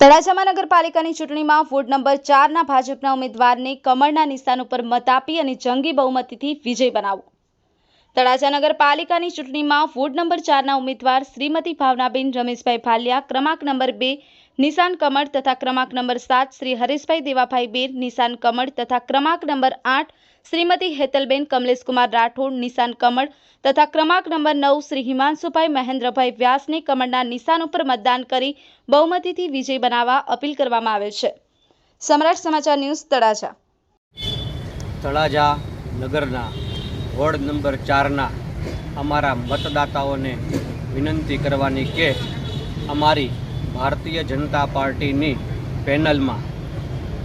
તળાજામાં નગરપાલિકાની ચૂંટણીમાં ward number ચારના ભાજપના ઉમેદવારને કમળના નિશાન ઉપર મત આપી અને જંગી બહુમતીથી વિજય બનાવો. તળાજા નગરપાલિકાની ચૂંટણીમાં વોર્ડ નંબર ચારના ઉમેદવાર શ્રીમતી ભાવનાબેન રમેશભાઈ ભાલિયા, ક્રમાંક નંબર બે નિશાન કમળ તથા ક્રમાંક નંબર સાત શ્રી હરેશભાઈ દેવાભાઈ બેન, નિશાન કમળ તથા ક્રમાંક નંબર આઠ શ્રીમતી હેતલબેન કમલેશકુમાર રાઠોડ, નિશાન કમળ તથા ક્રમાંક નંબર નવ શ્રી હિમાંશુભાઈ મહેન્દ્રભાઈ વ્યાસને કમળના નિશાન ઉપર મતદાન કરી બહુમતીથી વિજય બનાવવા અપીલ કરવામાં આવે છે. સમ્રાટ સમાચાર ન્યૂઝ તળાજા. તળાજા નગરના વોર્ડ નંબર ચારના અમારા મતદાતાઓને વિનંતી કરવાની કે અમારી ભારતીય જનતા પાર્ટીની પેનલમાં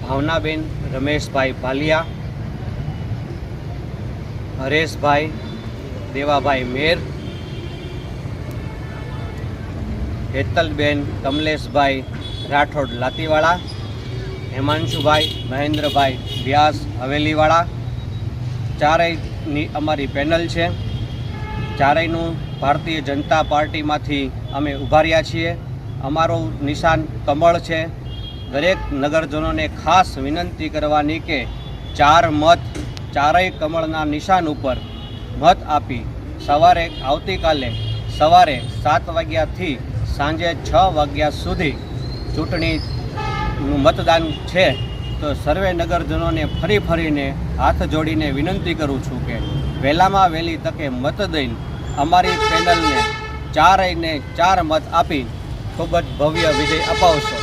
ભાવનાબેન રમેશભાઈ ભાલિયા, હરેશભાઈ દેવાભાઈ મેર, હેતલબેન કમલેશભાઈ રાઠોડ લાતીવાળા, હેમાંશુભાઈ મહેન્દ્રભાઈ વ્યાસ હવેલીવાળા ચારેયની અમારી પેનલ છે. ચારેયનું ભારતીય જનતા પાર્ટીમાંથી અમે ઊભા રહ્યા છીએ. અમારું નિશાન કમળ છે. દરેક નગરજનોને ખાસ વિનંતી કરવાની કે ચાર મત ચારેય કમળના નિશાન ઉપર મત આપી સવારે આવતીકાલે સવારે સાત વાગ્યાથી સાંજે છ વાગ્યા સુધી ચૂંટણીનું મતદાન છે. તો સર્વે નગરજનોને ફરી ફરીને હાથ જોડીને વિનંતી કરું છું કે વહેલામાં વહેલી તકે મત દઈને અમારી પેનલને ચારેયને ચાર મત આપી ખૂબ જ ભવ્ય વિજય અપાવશો.